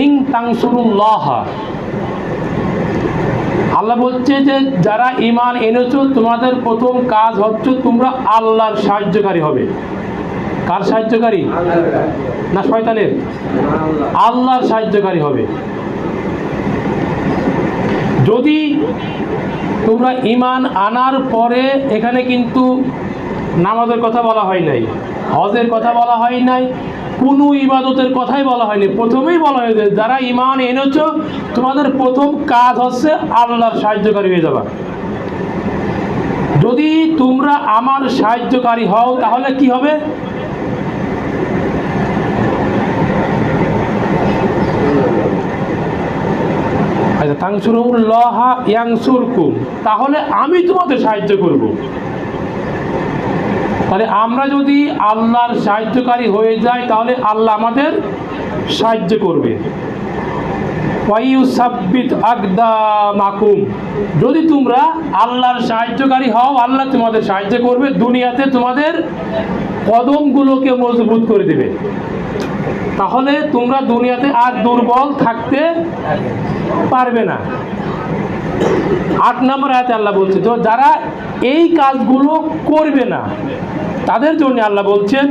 ইং আল্লাহ বলছে যে, যারা ইমান এনেছো, তোমাদের প্রথম কাজ হচ্ছে তোমরা আল্লাহর সাহায্যকারী হবে। কার সাহায্যকারী? না শয়তানের? আল্লাহর সাহায্যকারী হবে। যদি তোমরা ইমান আনার পরে এখানে কিন্তু নামাজের কথা বলা হয় নাই, হজের কথা বলা হয় নাই কোনো ইবাদতের কথাই বলা হয়নি। প্রথমেই বলা হয়েছে, যারা ইমান এনেছ, তোমাদের প্রথম কাজ হচ্ছে আল্লাহর সাহায্যকারী হয়ে যাবা যদি তোমরা আমার সাহায্যকারী হও, তাহলে কি হবে? আচ্ছা তাহলে আমি তোমাদের সাহায্য করব। তাহলে আমরা যদি আল্লাহর সাহায্যকারী হয়ে যাই, তাহলে আল্লাহ আমাদের সাহায্য করবে। যদি তোমরা আল্লাহর সাহায্যকারী হও, আল্লাহ তোমাদের সাহায্য করবে, দুনিয়াতে তোমাদের কদমগুলোকে মজবুত করে দেবে। তাহলে তোমরা দুনিয়াতে আর দুর্বল থাকতে পারবে না। আট নম্বর আয়াতে আল্লাহ বলছে, তো যারা এই কাজগুলো করবে না, তাদের জন্য আল্লাহ বলছেন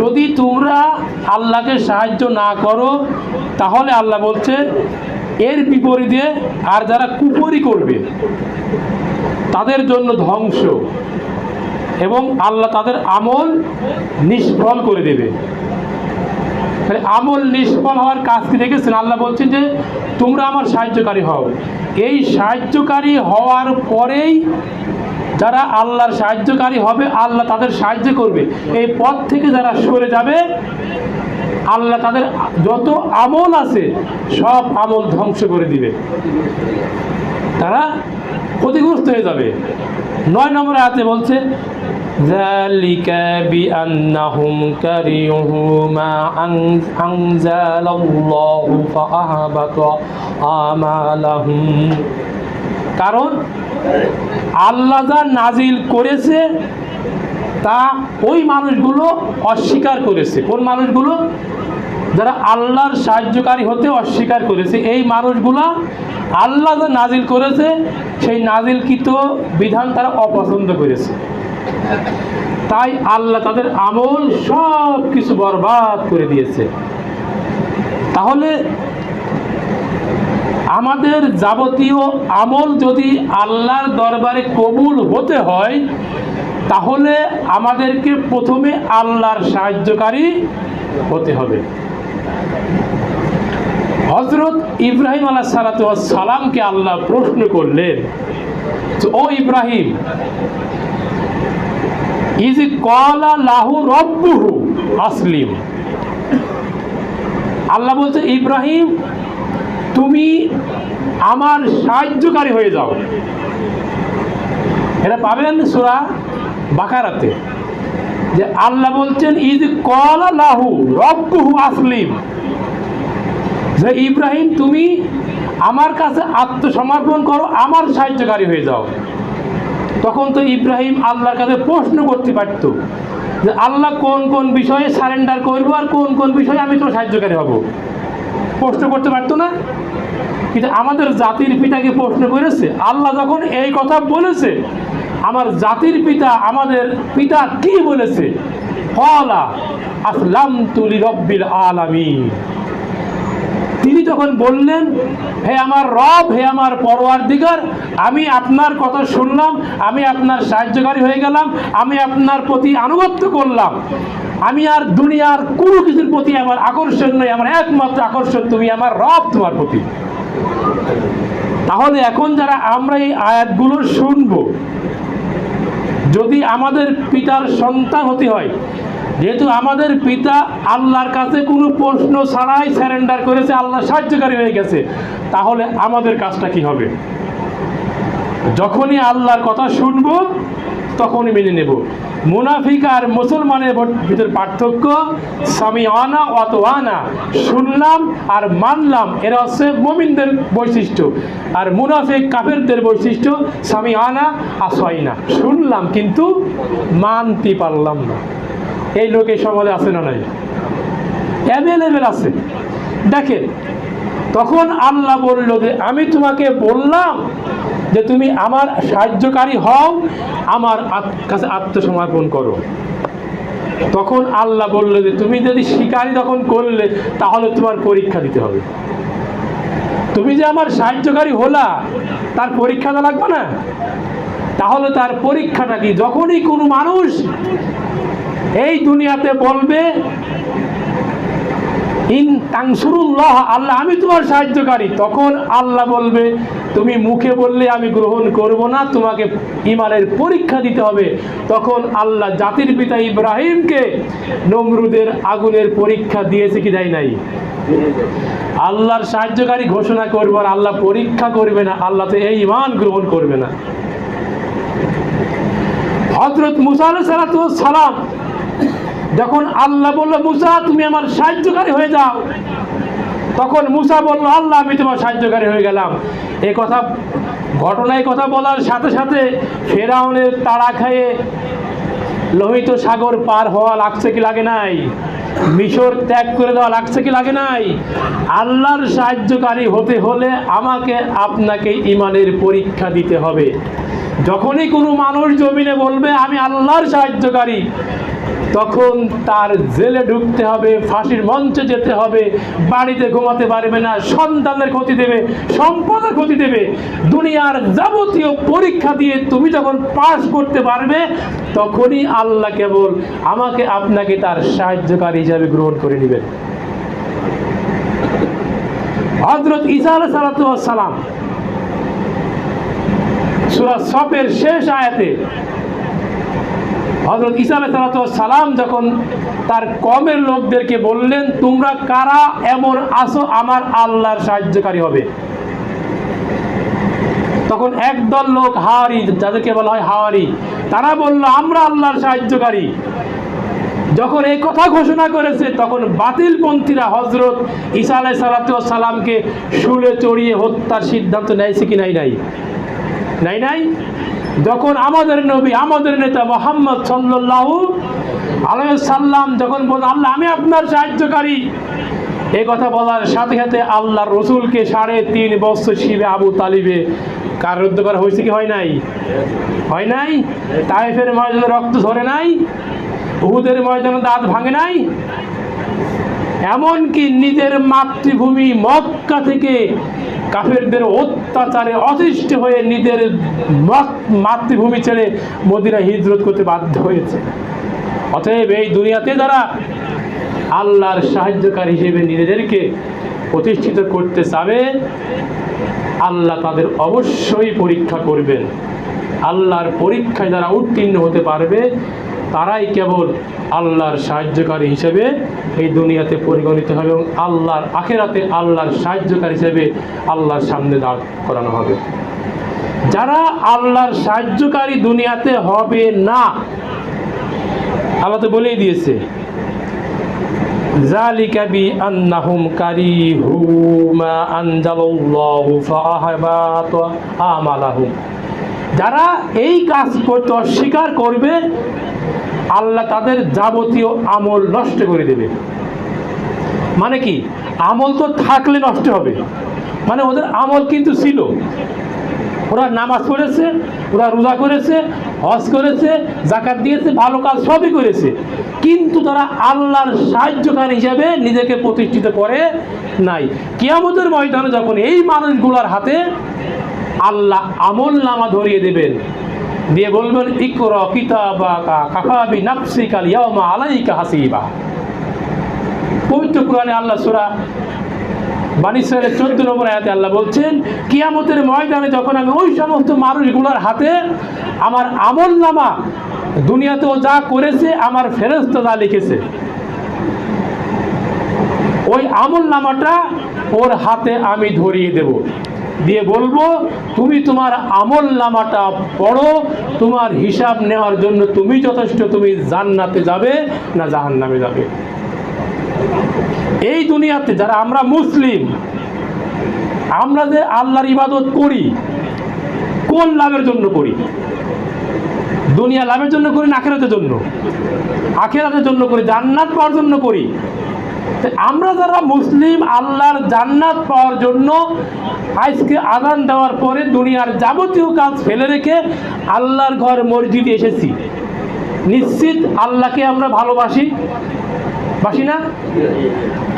যদি তোমরা আল্লাহকে সাহায্য না করো, তাহলে আল্লাহ বলছে, এর বিপরীতে আর যারা কুপরি করবে, তাদের জন্য ধ্বংস। এবং আল্লাহ তাদের আমল নিষ্ফল করে দেবে। তাহলে আমল নিষ্ফল হওয়ার কাজ কি দেখেছেন? আল্লাহ বলছেন যে, তোমরা আমার সাহায্যকারী হও। এই সাহায্যকারী হওয়ার পরেই যারা আল্লাহর সাহায্যকারী হবে, আল্লাহ তাদের সাহায্য করবে। এই পথ থেকে যারা সরে যাবে, আল্লাহ তাদের যত আমল আছে, সব আমল ধ্বংস করে দিবে। তারা ক্ষতিগ্রস্ত হয়ে যাবে। নয় নম্বর হাতে বলছে ذلك بأنهم كرهوا ما أنز- أنزل الله فأحبط أعمالهم কারণ আল্লাহ যা নাজিল করেছে তা ওই মানুষগুলো অস্বীকার করেছে কোন মানুষগুলো যারা আল্লাহর সাহায্যকারী হতে অস্বীকার করেছে এই মানুষগুলা আল্লাহ যা নাজিল করেছে সেই নাজিলকৃত বিধান তারা অপছন্দ করেছে তাই আল্লাহ তাদের আমল সব কিছু বরবাদ করে দিয়েছে। তাহলে আমাদের যাবতীয় আমল যদি আল্লাহর দরবারে কবুল হতে হয়, তাহলে আমাদেরকে প্রথমে আল্লাহর সাহায্যকারী হতে হবে। হজরত ইব্রাহিম আল্লাহ সালামকে আল্লাহ প্রশ্ন করলেন ও ইব্রাহিম ইজ কলা লাহু রব্বুহু আসলিম আল্লাহ বলছে, ইব্রাহিম, তুমি আমার সাহায্যকারী হয়ে যাও। এটা পাবেন সুরা বাকারাতে। যে আল্লাহ বলছেন, ইজ কলা লাহু রব্বুহু আসলিম যে ইব্রাহিম, তুমি আমার কাছে আত্মসমর্পণ করো, আমার সাহায্যকারী হয়ে যাও। তখন তো ইব্রাহিম আল্লাহর কাছে প্রশ্ন করতে পারত যে আল্লাহ কোন কোন বিষয়ে সারেন্ডার করব আর কোন কোন বিষয়ে আমি তো সাহায্যকারী হব? প্রশ্ন করতে পারতো না? কিন্তু আমাদের জাতির পিতাকে প্রশ্ন করেছে? আল্লাহ যখন এই কথা বলেছে, আমার জাতির পিতা আমাদের পিতা কি বলেছে? কলা আসলাম তুলি রব্বিল আলামিন। তিনি তখন বললেন, হে আমার রব, হে আমার পরোয়ার দিগার আমি আপনার কথা শুনলাম, আমি আপনার সাহায্যকারী হয়ে গেলাম, আমি আপনার প্রতি আনুগত্য করলাম। আমি আর দুনিয়ার কোনো কিছুর প্রতি আমার আকর্ষণ নয়, আমার একমাত্র আকর্ষণ তুমি আমার রব তোমার প্রতি। তাহলে এখন যারা আমরা এই আয়াতগুলো শুনব, যদি আমাদের পিতার সন্তান হতে হয় যেহেতু আমাদের পিতা আল্লাহর কাছে কোনো প্রশ্ন ছাড়াই স্যারেন্ডার করেছে, আল্লাহ সাহায্যকারী হয়ে গেছে, তাহলে আমাদের কাজটা কি হবে? যখনই আল্লাহর কথা শুনব, তখনই মেনে নেব। মুনাফিক আর মুসলমানের ভিতর পার্থক্য স্বামী আনা অত আনা শুনলাম আর মানলাম, এরা হচ্ছে মমিনদের বৈশিষ্ট্য। আর মুনাফিক কাফেরদের বৈশিষ্ট্য স্বামী আনা আসয় না শুনলাম কিন্তু মানতে পারলাম না। এই লোক এই সমাজে আছে না নাই? অ্যাভেলেবেল আছে। দেখেন, তখন আল্লাহ বলল যে, আমি তোমাকে বললাম যে তুমি আমার সাহায্যকারী হও, আমার কাছে আত্মসমর্পণ করো। তখন আল্লাহ বলল যে, তুমি যদি শিকারী তখন করলে, তাহলে তোমার পরীক্ষা দিতে হবে। তুমি যে আমার সাহায্যকারী হলা, তার পরীক্ষা পরীক্ষাটা লাগবে না। তাহলে তার পরীক্ষাটা কি? যখনই কোনো মানুষ এই দুনিয়াতে বলবে আল্লাহ, আমি তোমার সাহায্যকারী। তখন আল্লাহ বলবে, তুমি মুখে বললে আমি গ্রহণ করব না, তোমাকে ইমানের পরীক্ষা দিতে হবে। তখন আল্লাহ জাতির পিতা ইব্রাহিমকে নমরুদের আগুনের পরীক্ষা দিয়েছে কি দেয় নাই? আল্লাহর সাহায্যকারী ঘোষণা করব আর আল্লাহ পরীক্ষা করবে না, আল্লাহ তো এই ইমান গ্রহণ করবে না। হজরত মুসা সালাম যখন আল্লাহ বলল, মুসা, তুমি আমার সাহায্যকারী হয়ে যাও। তখন মুসা বলল, আল্লাহ, আমি তোমার সাহায্যকারী হয়ে গেলাম। এ কথা ঘটনায় কথা বলার সাথে সাথে ফেরাউনের তাড়া খেয়ে লোহিত সাগর পার হওয়া লাগছে কি লাগে নাই? মিশর ত্যাগ করে দেওয়া লাগছে কি লাগে নাই? আল্লাহর সাহায্যকারী হতে হলে আমাকে আপনাকে ইমানের পরীক্ষা দিতে হবে। যখনই কোনো মানুষ জমিনে বলবে, আমি আল্লাহর সাহায্যকারী তখন তার জেলে ঢুকতে হবে, ফাঁসির মঞ্চে যেতে হবে, বাড়িতে ঘুমাতে পারবে না, সন্তানের ক্ষতি দেবে, সম্পদের ক্ষতি দেবে, দুনিয়ার যাবতীয় পরীক্ষা দিয়ে তুমি যখন পাশ করতে পারবে, তখনই আল্লাহ কেবল আমাকে আপনাকে তার সাহায্যকারী হিসাবে গ্রহণ করে নেবেন। হজরত ইসা সালাম, সুরা সপের শেষ আয়াতে হজরত ইসা সালাম যখন তার কমের লোকদেরকে বললেন, তোমরা কারা? এমন আসো, আমার আল্লাহর সাহায্যকারী হবে। তখন একদল লোক হাওয়ারি যাদেরকে বলা হয় হাওয়ারি, তারা বলল, আমরা আল্লাহর সাহায্যকারী। যখন এই কথা ঘোষণা করেছে, তখন বাতিলপন্থীরা হজরত ঈসা আলাই সালামকে শুলে চড়িয়ে হত্যার সিদ্ধান্ত নেয়ছে কি নাই নাই? নাই নাই? যখন আমাদের নবী, আমাদের নেতা মোহাম্মদ সাল্লাল্লাহু আলাইহি সাল্লাম যখন বলেন আল্লাহ, আমি আপনার সাহায্যকারী। এই কথা বলার সাথে সাথে আল্লাহ রসুলকে সাড়ে তিন বছর শিবে আবু তালিবে কারারুদ্ধ করা হয়েছে কি হয় নাই? হয় নাই? তাইফের ময়দানে রক্ত ঝরে নাই? উহুদের ময়দানে দাঁত ভাঙে নাই? এমনকি নিজের মাতৃভূমি মক্কা থেকে কাফেরদের অত্যাচারে অতিষ্ঠ হয়ে নিজের মাতৃভূমি ছেড়ে মদিনা হিজরত করতে বাধ্য হয়েছে। অতএব এই দুনিয়াতে যারা আল্লাহর সাহায্যকারী হিসেবে নিজেদেরকে প্রতিষ্ঠিত করতে চাবে, আল্লাহ তাদের অবশ্যই পরীক্ষা করবেন। আল্লাহর পরীক্ষায় যারা উত্তীর্ণ হতে পারবে তারাই কেবল আল্লাহর সাহায্যকারী হিসেবে এই দুনিয়াতে পরিগণিত হবে এবং আল্লাহর আখেরাতে আল্লাহর সাহায্যকারী হিসেবে আল্লাহর সামনে দাঁড় করানো হবে যারা আল্লাহর সাহায্যকারী দুনিয়াতে হবে না আল্লাহ তো বলেই দিয়েছে ذلك بأنهم كرهوا ما أنزل الله فأحبط أعمالهم যারা এই কাজ করতে অস্বীকার করবে আল্লাহ তাদের যাবতীয় আমল নষ্ট করে দেবে। মানে কি? আমল তো থাকলে নষ্ট হবে। মানে ওদের আমল কিন্তু ছিল। ওরা নামাজ পড়েছে, ওরা রোজা করেছে, হজ করেছে জাকাত দিয়েছে, ভালো কাজ সবই করেছে। কিন্তু তারা আল্লাহর সাহায্যকারী হিসাবে নিজেকে প্রতিষ্ঠিত করে নাই। কিয়ামতের ময়দানে যখন এই মানুষগুলোর হাতে আল্লাহ আমল নামা ধরিয়ে দেবেন দিয়ে বলবেন, ইকর কিতাবা কাফাবি নাফসিকাল ইয়াউমা আলাইকা হাসিবা। পবিত্র কোরআনে আল্লাহ সূরা ইসরায়েলের চোদ্দ নম্বর আয়াতে আল্লাহ বলছেন, কিয়ামতের ময়দানে যখন আমি ওই সমস্ত মানুষগুলোর হাতে আমার আমল নামা দুনিয়াতেও যা করেছে, আমার ফেরস্ত যা লিখেছে, ওই আমল নামাটা ওর হাতে আমি ধরিয়ে দেব। দিয়ে বলব, তুমি তোমার আমল নামাটা পড়ো, তোমার হিসাব নেওয়ার জন্য তুমি যথেষ্ট, তুমি জান্নাতে যাবে না জাহান্নামে যাবে। এই দুনিয়াতে যারা আমরা মুসলিম, আমরা যে আল্লাহর ইবাদত করি, কোন লাভের জন্য করি? দুনিয়া লাভের জন্য করি না আখেরাতের জন্য? আখেরাতের জন্য করি, জান্নাত পাওয়ার জন্য করি। আমরা যারা মুসলিম, আল্লাহর জান্নাত পাওয়ার জন্য আজকে আদান দেওয়ার পরে দুনিয়ার যাবতীয় কাজ ফেলে রেখে আল্লাহর ঘর মসজিদে এসেছি। নিশ্চিত আল্লাহকে আমরা ভালোবাসি। বাসি না?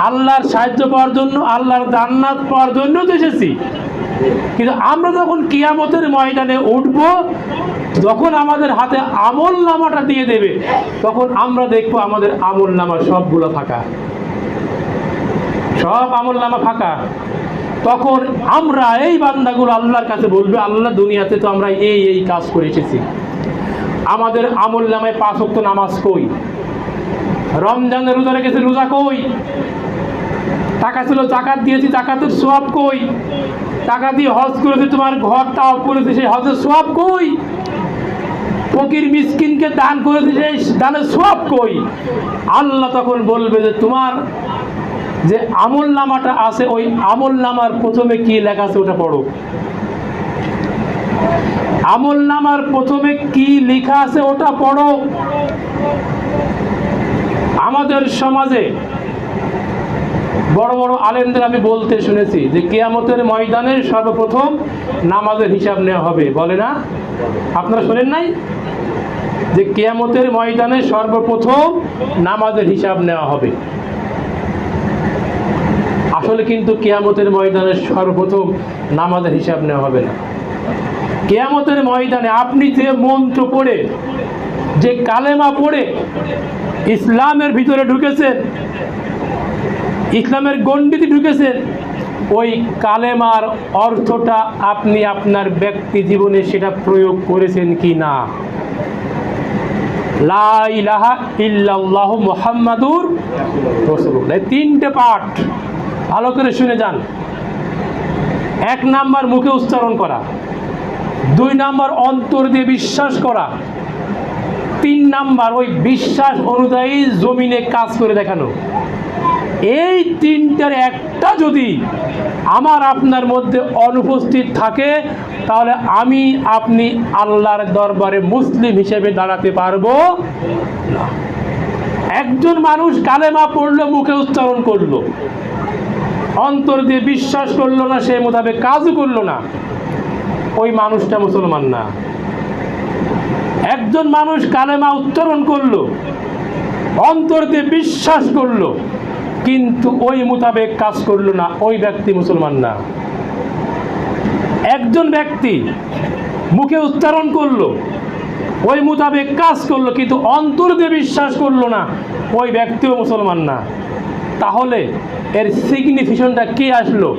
আল্লাহর সাহায্য পাওয়ার জন্য, আল্লাহর জান্নাত পাওয়ার জন্য তো এসেছি। কিন্তু আমরা যখন কিয়ামতের ময়দানে উঠব, যখন আমাদের হাতে আমল নামাটা দিয়ে দেবে, তখন আমরা দেখব আমাদের আমল নামা সবগুলো ফাঁকা। সব আমল নামা ফাঁকা। তখন আমরা এই বান্দাগুলো আল্লাহর কাছে বলবে, আল্লাহ দুনিয়াতে তো আমরা এই এই কাজ করে এসেছি আমাদের আমল নামায় পাঁচ ওয়াক্ত নামাজ কই? রমজানের রোজা রেখেছে, রোজা কই? টাকা ছিল জাকাত দিয়েছি, জাকাতের সোয়াব কই? টাকা দিয়ে হজ করেছে, তোমার ঘর তাও করেছে, সেই হজের সোয়াব কই? ফকির মিসকিনকে দান করেছে, সেই দানের সোয়াব কই? আল্লাহ তখন বলবে যে, তোমার যে আমল নামাটা আছে, ওই আমল নামার প্রথমে কি লেখা আছে ওটা পড়ো। আমল নামার প্রথমে কি লেখা আছে ওটা পড়ো। আমাদের সমাজে বড় বড় আলেমদের আমি বলতে শুনেছি যে কেয়ামতের ময়দানে সর্বপ্রথম নামাজের হিসাব নেওয়া হবে, বলে না? আপনারা শোনেন নাই? যে কেয়ামতের ময়দানে সর্বপ্রথম নামাজের হিসাব নেওয়া হবে। আসলে কিন্তু কেয়ামতের ময়দানে সর্বপ্রথম নামাজের হিসাব নেওয়া হবে না। কেয়ামতের ময়দানে আপনি যে মন্ত্র পড়ে, যে কালেমা পড়ে, ইসলামের ভিতরে ঢুকেছেন, ইসলামের গণ্ডিতে ঢুকেছেন, ওই কালেমার অর্থটা আপনি আপনার ব্যক্তি জীবনে সেটা প্রয়োগ করেছেন কি না? লা ইলাহা ইল্লাল্লাহ মুহাম্মাদুর তিনটে পাঠ ভালো করে শুনে যান। এক নাম্বার মুখে উচ্চারণ করা। দুই নাম্বার অন্তর দিয়ে বিশ্বাস করা। তিন নাম্বার ওই বিশ্বাস অনুযায়ী জমিনে কাজ করে দেখানো। এই তিনটার একটা যদি আমার আপনার মধ্যে অনুপস্থিত থাকে, তাহলে আমি আপনি আল্লাহর দরবারে মুসলিম হিসেবে দাঁড়াতে পারব একজন মানুষ কালেমা পড়ল, মুখে উচ্চারণ করল। অন্তর দিয়ে বিশ্বাস করল না, সে মোতাবেক কাজও করল না। ওই মানুষটা মুসলমান না। একজন মানুষ কালেমা উচ্চারণ করল, অন্তর দিয়ে বিশ্বাস করল, কিন্তু ওই মোতাবেক কাজ করল না, ওই ব্যক্তি মুসলমান না। একজন ব্যক্তি মুখে উচ্চারণ করল, ওই মোতাবেক কাজ করল, কিন্তু অন্তর দিয়ে বিশ্বাস করল না, ওই ব্যক্তিও মুসলমান না। তাহলে এর সিগনিফিকেশনটা কি আসলো?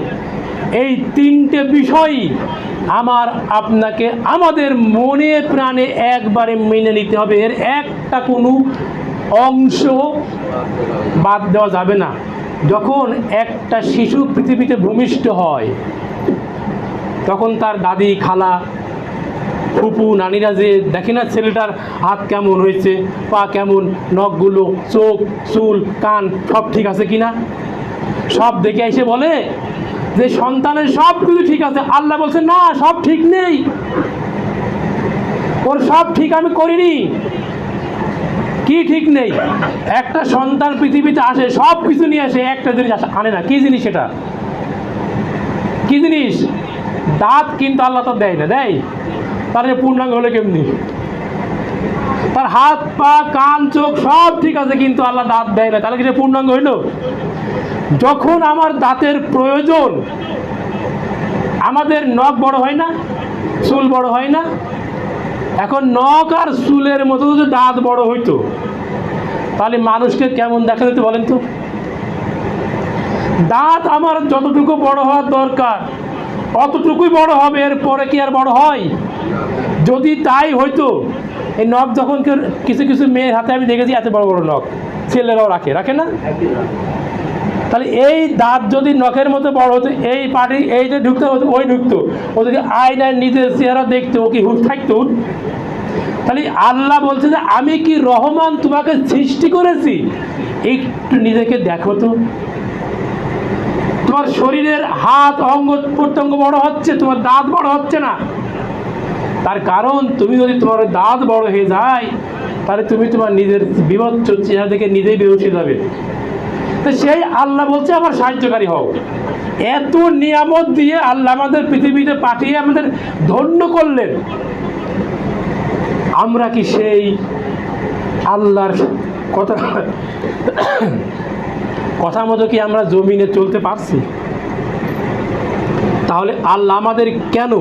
এই তিনটে বিষয়ই আমার আপনাকে আমাদের মনে প্রাণে একবারে মেনে নিতে হবে। এর একটা কোনো অংশ বাদ দেওয়া যাবে না। যখন একটা শিশু পৃথিবীতে ভূমিষ্ঠ হয়, তখন তার দাদি, খালা, ফুপু, নানিরা যে দেখে না ছেলেটার হাত কেমন হয়েছে, পা কেমন, নখগুলো, চোখ, চুল, কান সব ঠিক আছে কি না সব দেখে এসে বলে যে সন্তানের সব কিছু ঠিক আছে। আল্লাহ বলছে, না, সব ঠিক নেই। ওর সব ঠিক আমি করিনি। কি ঠিক নেই? একটা সন্তান পৃথিবীতে আসে, সব কিছু নিয়ে আসে, একটা জিনিস আনে না। কি জিনিস এটা? কি জিনিস? দাঁত কিন্তু আল্লাহ তো দেয় না, দেয়? তার পূর্ণাঙ্গ হলে কেমনি? তার হাত, পা, কান, চোখ সব ঠিক আছে, কিন্তু আল্লাহ দাঁত দেয় না। তাহলে কি সে পূর্ণাঙ্গ হইল? যখন আমার দাঁতের প্রয়োজন, আমাদের নখ বড় হয় না, চুল বড় হয় না, এখন নখ আর চুলের মতো যদি দাঁত বড় হইতো, তাহলে মানুষকে কেমন দেখা যেত বলেন তো? দাঁত আমার যতটুকু বড় হওয়ার দরকার, অতটুকুই বড় হবে, এরপরে কি আর বড় হয়? যদি তাই হইতো এই নখ যখন কেউ কিছু কিছু মেয়ের হাতে আমি দেখেছি, এত বড় বড় নখ। ছেলেরাও রাখে রাখে না? তাহলে এই দাঁত যদি নখের মতো বড় হতো, এই পাটি, এই যে ঢুকতে হতো ওই ঢুকতো। ও যদি আয়নায় নিজের চেহারা দেখতো, ও কি হুট থাকতো? তাহলে আল্লাহ বলছে যে, আমি কি রহমান তোমাকে সৃষ্টি করেছি? একটু নিজেকে দেখো তো। তোমার শরীরের হাত অঙ্গ প্রত্যঙ্গ বড় হচ্ছে, তোমার দাঁত বড় হচ্ছে না। তার কারণ, তুমি যদি তোমার দাঁত বড় হয়ে যায়, তাহলে তুমি তোমার নিজের বিভৎস চেহারা থেকে নিজেই বেরোসে যাবে। তো সেই আল্লাহ বলছে, আমার সাহায্যকারী হও। এত নিয়ামত দিয়ে আল্লাহ আমাদের পৃথিবীতে পাঠিয়ে আমাদের ধন্য করলেন। আমরা কি সেই আল্লাহর কথা কথা মতো কি আমরা জমিনে চলতে পারছি? তাহলে আল্লাহ আমাদের কেন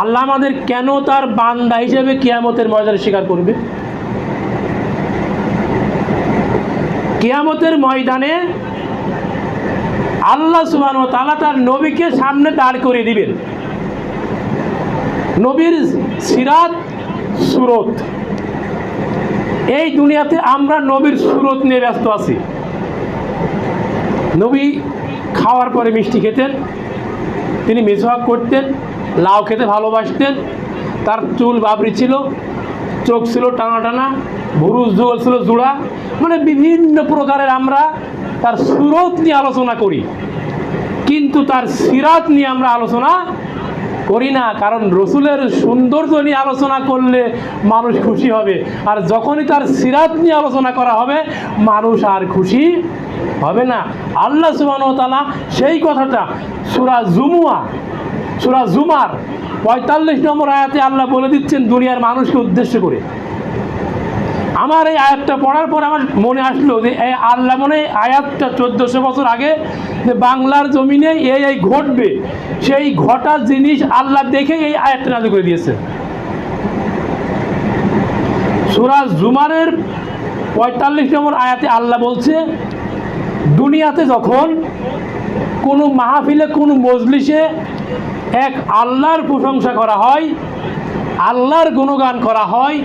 আল্লাহ আমাদের কেন তার বান্দা হিসেবে কিয়ামতের ময়দানে স্বীকার করবে? কিয়ামতের ময়দানে আল্লাহ সুবান তালা তার নবীকে সামনে দাঁড় করিয়ে দিবেন। নবীর সিরাত সুরত। এই দুনিয়াতে আমরা নবীর সুরত নিয়ে ব্যস্ত আছি। নবী খাওয়ার পরে মিষ্টি খেতেন, তিনি মেসোয়াক করতেন লাউ খেতে ভালোবাসতেন। তার চুল বাবরি ছিল, চোখ ছিল টানা টানা, ভুরুজ যুগল ছিল জোড়া। মানে বিভিন্ন প্রকারের আমরা তার সুরত নিয়ে আলোচনা করি। কিন্তু তার সিরাত নিয়ে আমরা আলোচনা করি না, কারণ রসুলের সৌন্দর্য নিয়ে আলোচনা করলে মানুষ খুশি হবে। আর যখনই তার সিরাত নিয়ে আলোচনা করা হবে, মানুষ আর খুশি হবে না। আল্লাহ সুবাহতালা সেই কথাটা সুরা জুমুয়া সুরা জুমার পঁয়তাল্লিশ নম্বর আয়াতে আল্লাহ বলে দিচ্ছেন দুনিয়ার মানুষকে উদ্দেশ্য করে। আমার এই আয়াতটা পড়ার পর আমার মনে আসলো যে এই আল্লাহ মনে আয়াতটা চোদ্দোশো বছর আগে যে বাংলার জমিনে এই এই ঘটবে, সেই ঘটা জিনিস আল্লাহ দেখে এই আয়াতটা নাজু করে দিয়েছে। সুরা জুমারের পঁয়তাল্লিশ নম্বর আয়াতে আল্লাহ বলছে, দুনিয়াতে যখন কোনো মাহফিলে, কোনো মজলিসে এক আল্লাহর প্রশংসা করা হয়, আল্লাহর গুণগান করা হয়,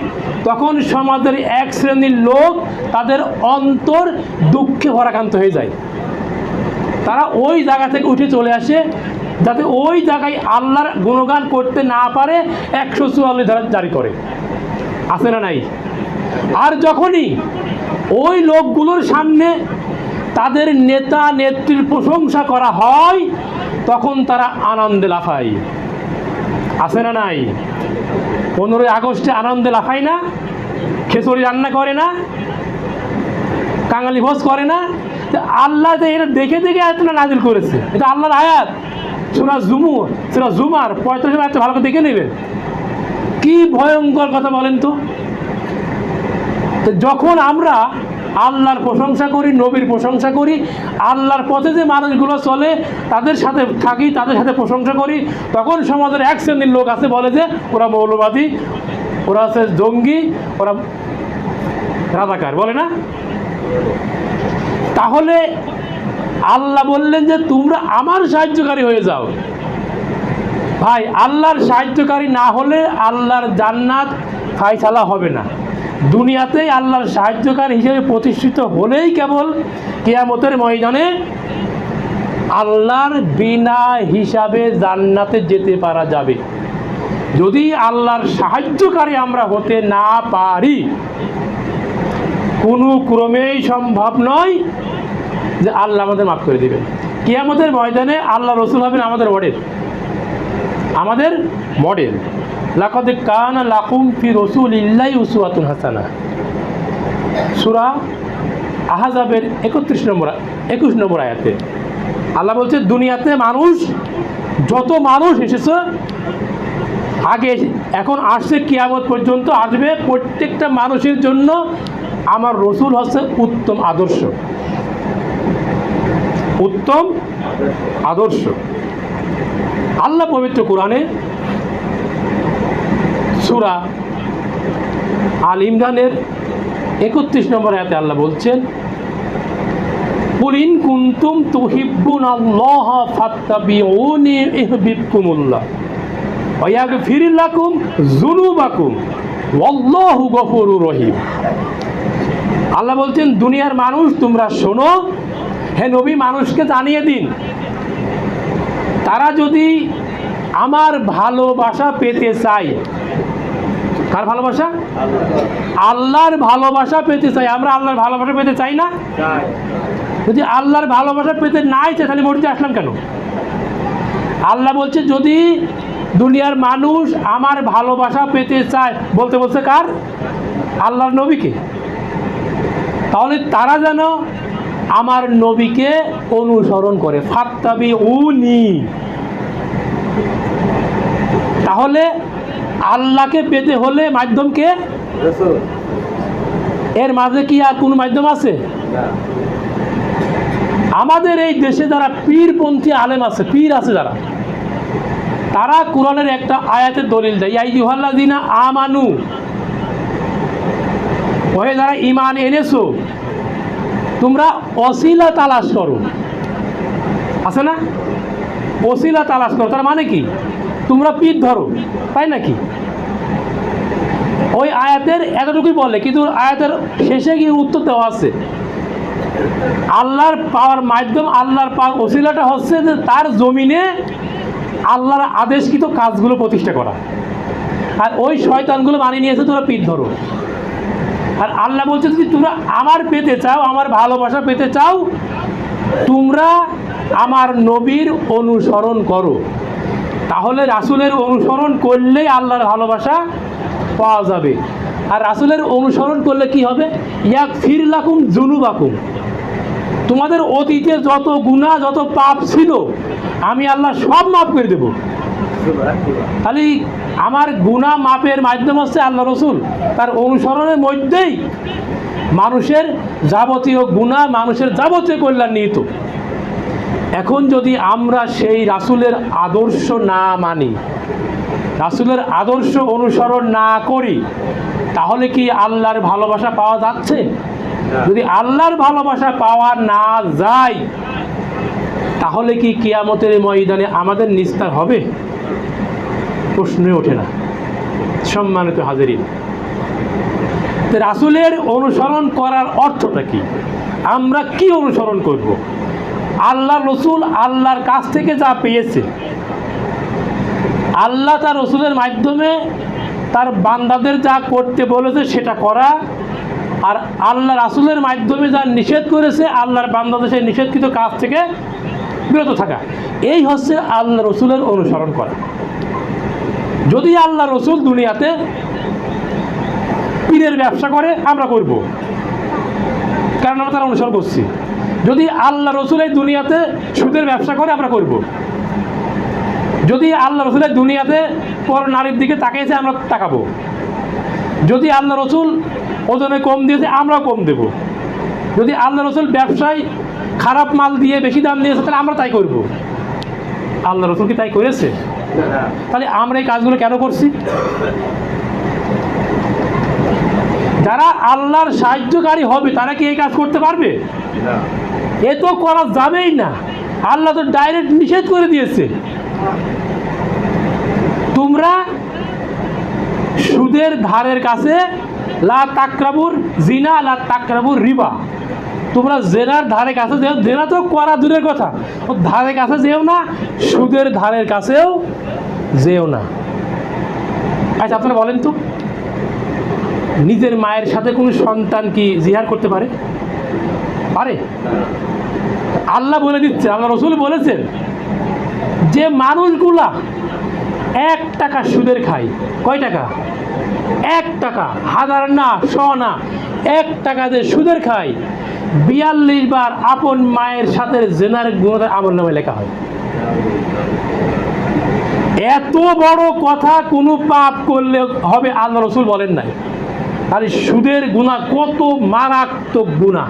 তখন সমাজের এক শ্রেণির লোক তাদের অন্তর দুঃখে ভরাকান্ত হয়ে যায়। তারা ওই জায়গা থেকে উঠে চলে আসে, যাতে ওই জায়গায় আল্লাহর গুণগান করতে না পারে, একশো চুয়াল্লিশ ধারা জারি করে। আছে না নাই? আর যখনই ওই লোকগুলোর সামনে তাদের নেতা নেত্রীর প্রশংসা করা হয়, তখন তারা আনন্দে লাফায়। আছে না নাই? পনেরোই আগস্টে আনন্দে লাফায় না? খেচুড়ি রান্না করে না? কাঙালি ভোজ করে না? আল্লাহ যে এটা দেখে দেখে আয়াতটা নাজিল করেছে। এটা আল্লাহর আয়াত। সুরা জুমু সুরা জুমার, পঁয়তাল্লিশ আয়াত ভালো করে দেখে নেবেন। কি ভয়ঙ্কর কথা বলেন তো যখন আমরা আল্লাহর প্রশংসা করি, নবীর প্রশংসা করি, আল্লাহর পথে যে মানুষগুলো চলে, তাদের সাথে থাকি, তাদের সাথে প্রশংসা করি। তখন সমাজের এক শ্রেণির লোক আছে বলে যে, ওরা মৌলবাদী, ওরা আছে জঙ্গি, ওরা রাজাকার, বলে না? তাহলে আল্লাহ বললেন যে, তোমরা আমার সাহায্যকারী হয়ে যাও। ভাই, আল্লাহর সাহায্যকারী না হলে আল্লাহর জান্নাত ফাইসালা হবে না। দুনিয়াতেই আল্লাহর সাহায্যকারী হিসেবে প্রতিষ্ঠিত হলেই কেবল কেয়ামতের ময়দানে আল্লাহর বিনা হিসাবে জান্নাতে যেতে পারা যাবে। যদি আল্লাহর সাহায্যকারী আমরা হতে না পারি, কোনো ক্রমেই সম্ভব নয় যে আল্লাহ আমাদের মাফ করে দেবেন। কিয়ামতের ময়দানে আল্লাহ রসুল হবেন আমাদের মডেল আমাদের মডেল লাকদ কানা লাকুম ফি রসুল ইল্লাই উসুয়াতুন হাসানা। সুরা আহাজাবের একত্রিশ নম্বর একুশ নম্বর আয়াতে। আল্লাহ বলছে, দুনিয়াতে মানুষ, যত মানুষ এসেছে, আগে এখন আসছে, কিয়ামত পর্যন্ত আসবে, প্রত্যেকটা মানুষের জন্য আমার রসুল হচ্ছে উত্তম আদর্শ। উত্তম আদর্শ। আল্লাহ পবিত্র কোরআনে সুরা আল ইমরানের একত্রিশ নম্বর আয়াতে আল্লাহ বলছেন কুন্তুম আল্লাহ আল্লাহ বলছেন, দুনিয়ার মানুষ, তোমরা শোনো, হে নবী, মানুষকে জানিয়ে দিন। তারা যদি আমার ভালোবাসা পেতে চায় কার ভালোবাসা? আল্লাহর ভালোবাসা পেতে চাই। আমরা আল্লাহর ভালোবাসা পেতে চাই না? যদি আল্লাহর ভালোবাসা পেতে নাই চাই, তাহলে মসজিদে আসলাম কেন? আল্লাহ বলছে, যদি দুনিয়ার মানুষ আমার ভালোবাসা পেতে চায়, বলতে বলছে কার? আল্লাহর নবীকে। তাহলে তারা যেন আমার নবীকে অনুসরণ করে। ফাত্তাবি উনি তাহলে আল্লাহকে পেতে হলে মাধ্যমকে? এর মাঝে কি আর কোনো মাধ্যম আছে? আমাদের এই দেশে যারা পীরপন্থী আলেম আছে পীর আছে যারা তারা কোরআনের একটা আয়াতের দলিল দেয় দিনা আমানু। ওহে যারা ইমান এনেছো তোমরা অশিলা তালাশ করো। আছে না? অশিলা তালাশ করো তার মানে কি? তোমরা পিঠ ধরো, তাই নাকি? ওই আয়াতের এতটুকুই বলে, কিন্তু আয়াতের শেষে গিয়ে উত্তর দেওয়া আছে। আল্লাহর পাওয়ার মাধ্যম, আল্লাহর পাওয়ার ওসিলাটা হচ্ছে যে তার জমিনে আল্লাহর আদেশকৃত কাজগুলো প্রতিষ্ঠা করা। আর ওই শয়তানগুলো মানিয়ে নিয়েছে তোমরা পিঠ ধরো। আর আল্লাহ বলছে, যদি তোমরা আমার পেতে চাও, আমার ভালোবাসা পেতে চাও, তোমরা আমার নবীর অনুসরণ করো। তাহলে রাসুলের অনুসরণ করলেই আল্লাহর ভালোবাসা পাওয়া যাবে। আর রাসুলের অনুসরণ করলে কি হবে? ইয়াক ফির লাকুম জুনুবাকুম তোমাদের অতীতে যত গুণা যত পাপ ছিল, আমি আল্লাহ সব মাফ করে দেব। খালি আমার গুণা মাপের মাধ্যম হচ্ছে আল্লাহ রসুল। তার অনুসরণের মধ্যেই মানুষের যাবতীয় গুণা মানুষের যাবতীয় কল্যাণ নিহিত। এখন যদি আমরা সেই রাসুলের আদর্শ না মানি, রাসুলের আদর্শ অনুসরণ না করি, তাহলে কি আল্লাহর ভালোবাসা পাওয়া যাচ্ছে? যদি আল্লাহর ভালোবাসা পাওয়া না যায়, তাহলে কি কিয়ামতের ময়দানে আমাদের নিস্তার হবে? প্রশ্নে ওঠে না। সম্মানিত হাজিরিন রাসুলের অনুসরণ করার অর্থটা কি? আমরা কি অনুসরণ করব? আল্লাহ রসুল আল্লাহর কাছ থেকে যা পেয়েছে, আল্লাহ তার রসুলের মাধ্যমে তার বান্দাদের যা করতে বলেছে সেটা করা, আর আল্লাহ রাসুলের মাধ্যমে যা নিষেধ করেছে, আল্লাহর বান্দাদের সেই নিষেধকৃত কাজ থেকে বিরত থাকা। এই হচ্ছে আল্লাহ রসুলের অনুসরণ করা। যদি আল্লাহ রসুল দুনিয়াতে পীরের ব্যবসা করে, আমরা করব। কারণ আমরা তার অনুসরণ করছি। যদি আল্লাহ রসুল এই দুনিয়াতে সুদের ব্যবসা করে আমরা করব। যদি আল্লাহ রসুলের দুনিয়াতে পর নারীর দিকে তাকিয়েছে আমরা তাকাবো। যদি আল্লাহ রসুল ওজনে কম দিয়েছে আমরাও কম দেব। যদি আল্লাহ রসুল ব্যবসায় খারাপ মাল দিয়ে বেশি দাম দিয়েছে তাহলে আমরা তাই করব। আল্লাহ রসুল কি তাই করেছে? তাহলে আমরা এই কাজগুলো কেন করছি? যারা আল্লাহর সাহায্যকারী হবে তারা কি এই কাজ করতে পারবে? এ তো করা যাবেই না। আল্লাহ তো ডাইরেক্ট নিষেধ করে দিয়েছে। তোমরা সুদের ধারের কাছে লা তাকরাবুর জিনা লা তাকরাবুর রিবা। তোমরা জেনার ধারে কাছে যেও জেনা তো করা দূরের কথা। ধারে কাছে যেও না সুদের ধারের কাছেও যেও না। আচ্ছা আপনারা বলেন তো। নিজের মায়ের সাথে কোনো সন্তান কি জিহার করতে পারে? পারে। আল্লাহ বলে দিচ্ছে, আল্লাহ রসুল বলেছেন যে মানুষগুলা এক টাকা সুদের খায়। কয় টাকা? এক টাকা। হাজার না, শ না। এক টাকা যে সুদের খায়। বিয়াল্লিশ বার আপন মায়ের সাথে জেনার গুণতার আমল নামে লেখা হয়। এত বড় কথা কোনো পাপ করলে হবে আল্লাহ রসুল বলেন নাই। আর সুদের গুণা, কত মারাত্মক গুণা।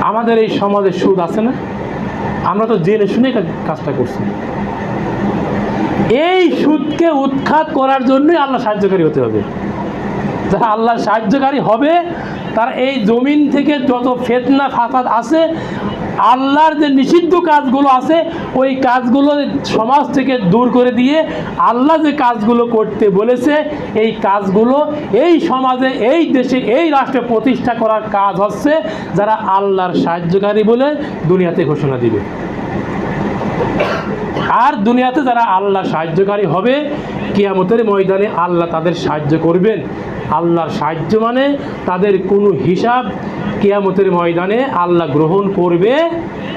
আমাদের এই সমাজে সুদ আছে না? আমরা তো জেনে শুনে কাজটা করছি। এই সুদকে উৎখাত করার জন্যই আল্লাহ সাহায্যকারী হতে হবে। যারা আল্লাহ সাহায্যকারী হবে, তারা এই জমিন থেকে যত ফেতনা, ফাসাদ আছে আল্লাহর যে নিষিদ্ধ কাজগুলো আছে, ওই কাজগুলো সমাজ থেকে দূর করে দিয়ে আল্লাহ যে কাজগুলো করতে বলেছে, এই কাজগুলো এই সমাজে, এই দেশে, এই রাষ্ট্রে প্রতিষ্ঠা করার কাজ হচ্ছে যারা আল্লাহর সাহায্যকারী বলে দুনিয়াতে ঘোষণা দিবে। আর দুনিয়াতে যারা আল্লাহ সাহায্যকারী হবে, কিয়ামতের ময়দানে আল্লাহ তাদের সাহায্য করবেন। আল্লাহর সাহায্য মানে তাদের কোনো হিসাব কিয়ামতের ময়দানে আল্লাহ গ্রহণ করবে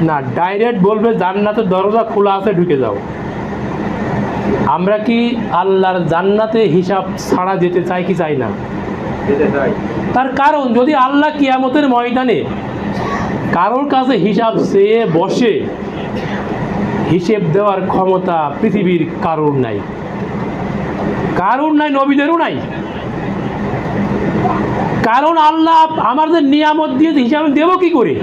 না। ডাইরেক্ট বলবে জান্নাতের দরজা খোলা আছে ঢুকে যাও। আমরা কি আল্লাহর জান্নাতে হিসাব ছাড়া যেতে চাই কি চাই না? তার কারণ যদি আল্লাহ কিয়ামতের ময়দানে কারোর কাছে হিসাব চেয়ে বসে হিসেব দেওয়ার ক্ষমতা পৃথিবীর কারোর নাই। কারোর নাই নবীদেরও নাই। কারণ আল্লাহ আমাদের নিয়ামত দিয়ে হিসাব দেবো কি করে?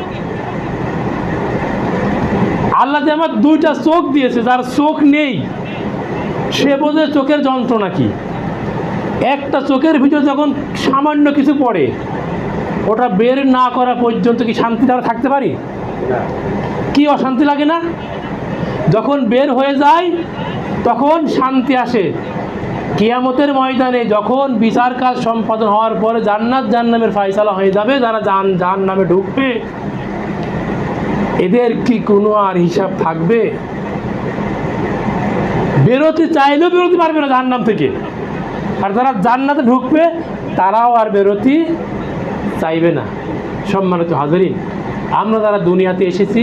আল্লাহ যে আমার দুইটা চোখ দিয়েছে যার চোখ নেই সে বোঝে চোখের যন্ত্রণা কি? একটা চোখের ভিতর যখন সামান্য কিছু পড়ে ওটা বের না করা পর্যন্ত কি শান্তি দ্বারা থাকতে পারি? কি অশান্তি লাগে না? যখন বের হয়ে যায় তখন শান্তি আসে। কিয়ামতের ময়দানে যখন বিচার কাজ সম্পাদন হওয়ার পরে জান্নাত জান্নামের ফাইসালা হয়ে যাবে, যারা জান জান নামে ঢুকবে, এদের কি কোনো আর হিসাব থাকবে? বেরোতে চাইলেও বেরোতে পারবে না জাহান্নাম থেকে। আর যারা জান্নাতে ঢুকবে, তারাও আর বেরোতে চাইবে না। সম্মানিত হাজারিন, আমরা যারা দুনিয়াতে এসেছি,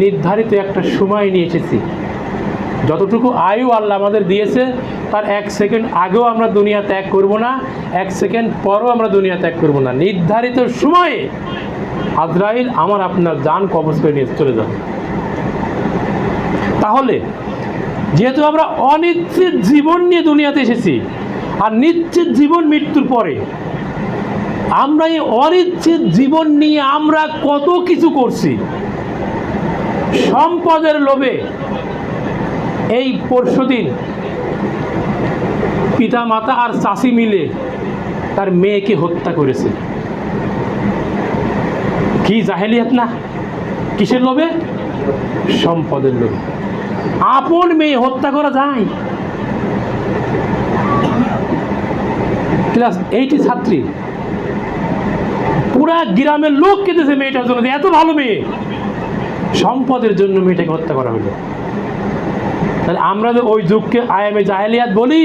নির্ধারিত একটা সময় নিয়ে এসেছি। যতটুকু আয়ু আল্লাহ আমাদের দিয়েছে তার এক সেকেন্ড আগেও আমরা দুনিয়া ত্যাগ করব না, এক সেকেন্ড পরও আমরা দুনিয়া ত্যাগ করব না। নির্ধারিত সময়ে আজরাইল আমার আপনার যান কবজ করে নিয়ে চলে যাবে। তাহলে, যেহেতু আমরা অনিশ্চিত জীবন নিয়ে দুনিয়াতে এসেছি, আর নিশ্চিত জীবন মৃত্যুর পরে, আমরা এই অনিশ্চিত জীবন নিয়ে আমরা কত কিছু করছি, সম্পদের লোভে এই পরশুদিন পিতা মাতা আর চাষি মিলে তার মেয়েকে হত্যা করেছে। কি জাহেলিয়াত না? কিসের লোভে? সম্পদের লোভে। আপন মেয়ে হত্যা করা যায়। ক্লাস এইটি ছাত্রী। পুরা গ্রামের লোক কেঁদেছে মেয়েটার জন্য এত ভালো মেয়ে। সম্পদের জন্য মেয়েটাকে হত্যা করা হলো। তাহলে আমরা যে ওই যুগকে আয়ামে জাহেলিয়াত বলি,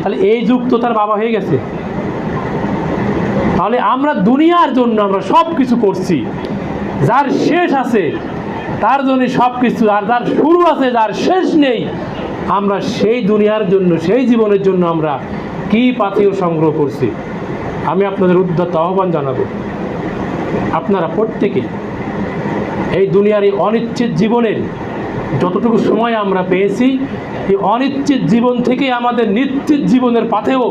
তাহলে এই যুগ তো তার বাবা হয়ে গেছে। তাহলে আমরা দুনিয়ার জন্য আমরা সব কিছু করছি। যার শেষ আছে, তার জন্য সব কিছু আর যার শুরু আছে, যার শেষ নেই, আমরা সেই দুনিয়ার জন্য, সেই জীবনের জন্য আমরা কি পাথেয় সংগ্রহ করছি? আমি আপনাদের উদ্যত আহ্বান জানাব, আপনারা প্রত্যেকে এই দুনিয়ার এই অনিশ্চিত জীবনের যতটুকু সময় আমরা পেয়েছি, এই অনিশ্চিত জীবন থেকে আমাদের নিশ্চিত জীবনের পাথেও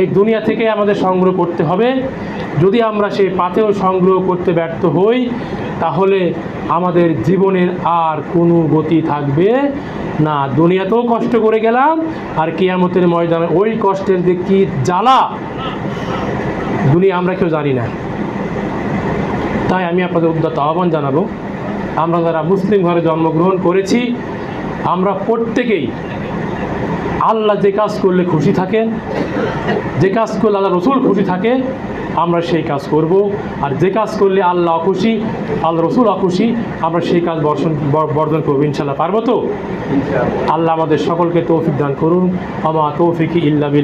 এই দুনিয়া থেকে আমাদের সংগ্রহ করতে হবে। যদি আমরা সেই পাথেও সংগ্রহ করতে ব্যর্থ হই, তাহলে আমাদের জীবনের আর কোনো গতি থাকবে না। দুনিয়াতেও কষ্ট করে গেলাম, আর কিয়ামতের ময়দানে ওই কষ্টের যে কী জ্বালা, দুনিয়া আমরা কেউ জানি না। তাই আমি আপনাদের উদ্যত আহ্বান জানাব আমরা যারা মুসলিম ঘরে জন্মগ্রহণ করেছি আমরা প্রত্যেকেই আল্লাহ যে কাজ করলে খুশি থাকেন যে কাজ করলে আল্লাহ রসুল খুশি থাকে আমরা সেই কাজ করব। আর যে কাজ করলে আল্লাহ অখুশি আল্লাহ রসুল অখুশি আমরা সেই কাজ বর্ষণ বর্জন করব ইনশাল্লাহ পারব তো? আল্লাহ আমাদের সকলকে তৌফিক দান করুন। আমা তৌফিকি ইল্লা বিল